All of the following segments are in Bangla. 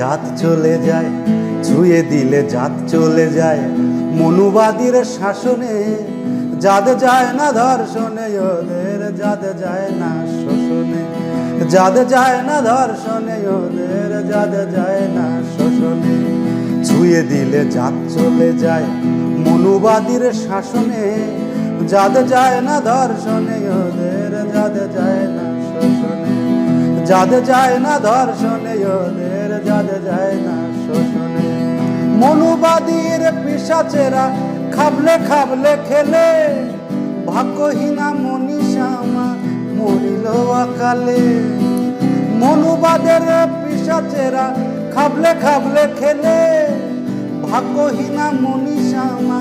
জাত চলে যায়, ছুঁয়ে দিলে জাত চলে যায়। মনুবাদীর শাসনে যাদ যায় না, ধর্ষণে ওদের যাদ যায় না, শোষণে। যাদ যায় না, ধর্ষণে ওদের যাদ যায় না, শোষণে। ছুঁয়ে দিলে জাত চলে যায়, মনুবাদীর শাসনে যাদ যায় না, ধর্ষণে ওদের যাদ যায় না, শোষণে। যাদ যায় না ধর্ষণে ওদের যাদ যায় না শোষণে। মনুবাদীর পিসাচেরা খাবলে খাবলে খেলে, ভাগ্যহীনা মনীষামা মরিল অকালে মনুবাদের পিসাচেরা খাবলে খাবলে খেলে, ভাগ্যহীনা মনীষামা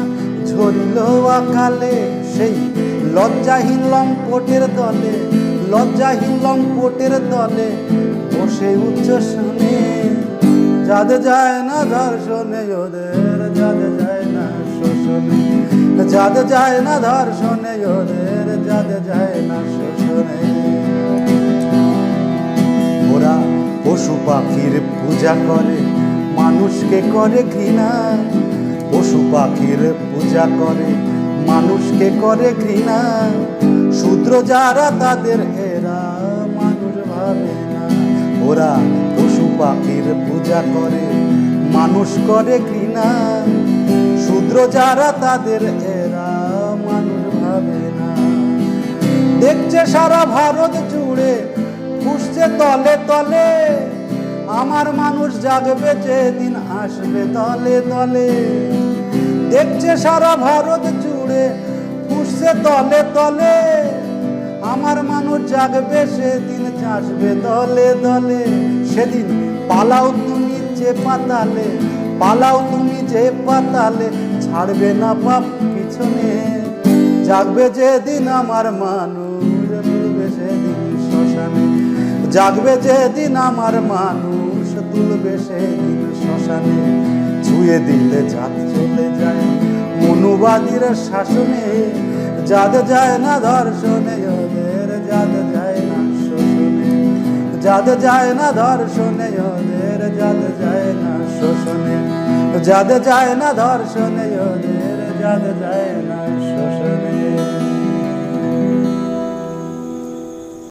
ঝরিল অকালে সেই লজ্জাহীন লম্পটের দলে লজ্জাহীন লম্পটের দলে বসে উচ্চ শুনে যাদ যায় না ধর্ষণে, ওদের যাদ যায় না শোষণে। যাদ যায় না ধর্ষণে, ওদের যাদ যায় না শোষণে। ওরা পশু পাখির পূজা করে, মানুষকে করে ঘৃণা। পশু পাখির পূজা করে, মানুষকে করে ঘৃণা। শূদ্র যারা তাদের ওরা পশু পাখির পূজা করে, মানুষ করে ঘৃণা। শূদ্র যারা তাদের এরা মানুষ ভাবে না। দেখছে সারা ভারত জুড়ে ফুসছে তলে তলে। আমার মানুষ জাগবে যেদিন আসবে তলে তলে। দেখছে সারা ভারত জুড়ে ফুসছে তলে তলে। জাগবে, সেদিন চাষবে দলে দলে। সেদিন পালাও তুমি যে পাতালে, পালাও তুমি যে পাতালে, ছাড়বে না পাপ পিছনে। জাগবে যেদিন আমার মানুষ তুলবে, সেদিন শ্মশানে। জাগবে যেদিন আমার মানুষ তুলবে, সেদিন শ্মশানে। ছুঁয়ে দিলে জাত চলে যায় মনুবাদীর শাসনে যাদ যায় না ধর্ষণে ওদের। যাদ যায় না শোষণে যাদ যায় না ধর্ষণে ওদের যাদ যায় না শোষণে যাদ যায় না ধর্ষণে ওদের যাদ যায় না